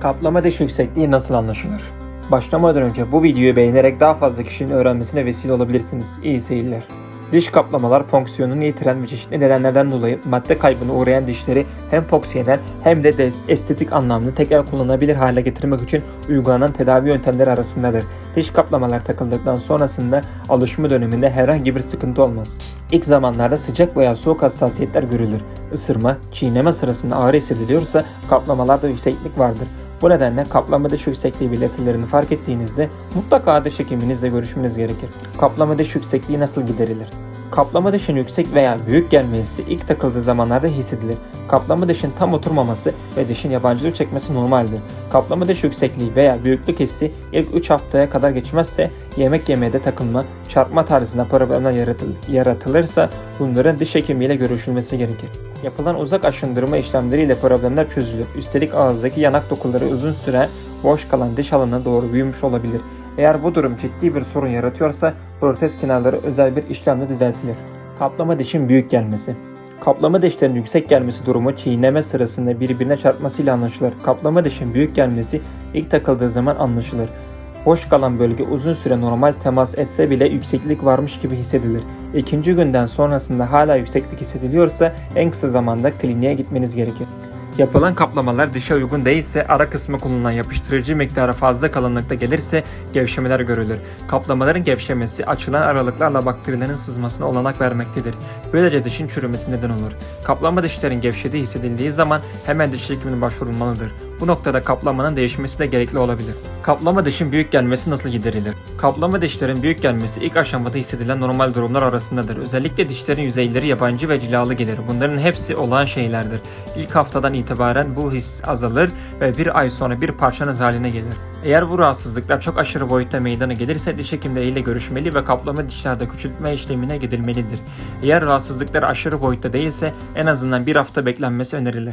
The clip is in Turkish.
Kaplama diş yüksekliği nasıl anlaşılır? Başlamadan önce bu videoyu beğenerek daha fazla kişinin öğrenmesine vesile olabilirsiniz. İyi seyirler. Diş kaplamalar fonksiyonunu yitiren ve çeşitli nedenlerden dolayı madde kaybına uğrayan dişleri hem fonksiyonel hem de estetik anlamda tekrar kullanılabilir hale getirmek için uygulanan tedavi yöntemleri arasındadır. Diş kaplamalar takıldıktan sonrasında alışma döneminde herhangi bir sıkıntı olmaz. İlk zamanlarda sıcak veya soğuk hassasiyetler görülür. Isırma, çiğneme sırasında ağrı hissediliyorsa kaplamalarda yükseklik vardır. Bu nedenle kaplama diş yüksekliği belirtilerini fark ettiğinizde mutlaka diş hekiminizle görüşmeniz gerekir. Kaplama diş yüksekliği nasıl giderilir? Kaplama dişin yüksek veya büyük gelmesi ilk takıldığı zamanlarda hissedilir. Kaplama dişin tam oturmaması ve dişin yabancılık çekmesi normaldir. Kaplama diş yüksekliği veya büyüklük hissi ilk 3 haftaya kadar geçmezse yemek yemede takılma, çarpma tarzında problemler yaratıl- yaratılırsa bunların diş hekimiyle görüşülmesi gerekir. Yapılan uzak aşındırma işlemleriyle problemler çözülür. Üstelik ağızdaki yanak dokuları uzun süre boş kalan diş alanına doğru büyümüş olabilir. Eğer bu durum ciddi bir sorun yaratıyorsa protez kenarları özel bir işlemle düzeltilir. Kaplama dişin büyük gelmesi. Kaplama dişlerin yüksek gelmesi durumu çiğneme sırasında birbirine çarpmasıyla anlaşılır. Kaplama dişin büyük gelmesi ilk takıldığı zaman anlaşılır. Boş kalan bölge uzun süre normal temas etse bile yükseklik varmış gibi hissedilir. İkinci günden sonrasında hala yükseklik hissediliyorsa en kısa zamanda kliniğe gitmeniz gerekir. Yapılan kaplamalar dişe uygun değilse ara kısmı kullanılan yapıştırıcı miktarı fazla kalınlıkta gelirse gevşemeler görülür. Kaplamaların gevşemesi açılan aralıklarla bakterilerin sızmasına olanak vermektedir. Böylece dişin çürümesi neden olur. Kaplama dişlerin gevşediği hissedildiği zaman hemen diş hekimine başvurulmalıdır. Bu noktada kaplamanın değişmesi de gerekli olabilir. Kaplama dişin büyük gelmesi nasıl giderilir? Kaplama dişlerin büyük gelmesi ilk aşamada hissedilen normal durumlar arasındadır. Özellikle dişlerin yüzeyleri yabancı ve cilalı gelir. Bunların hepsi olağan şeylerdir. İlk haftadan itibaren bu his azalır ve bir ay sonra bir parçanız haline gelir. Eğer bu rahatsızlıklar çok aşırı boyutta meydana gelirse diş hekimleriyle görüşmeli ve kaplama dişlerde küçültme işlemine gidilmelidir. Eğer rahatsızlıklar aşırı boyutta değilse en azından bir hafta beklenmesi önerilir.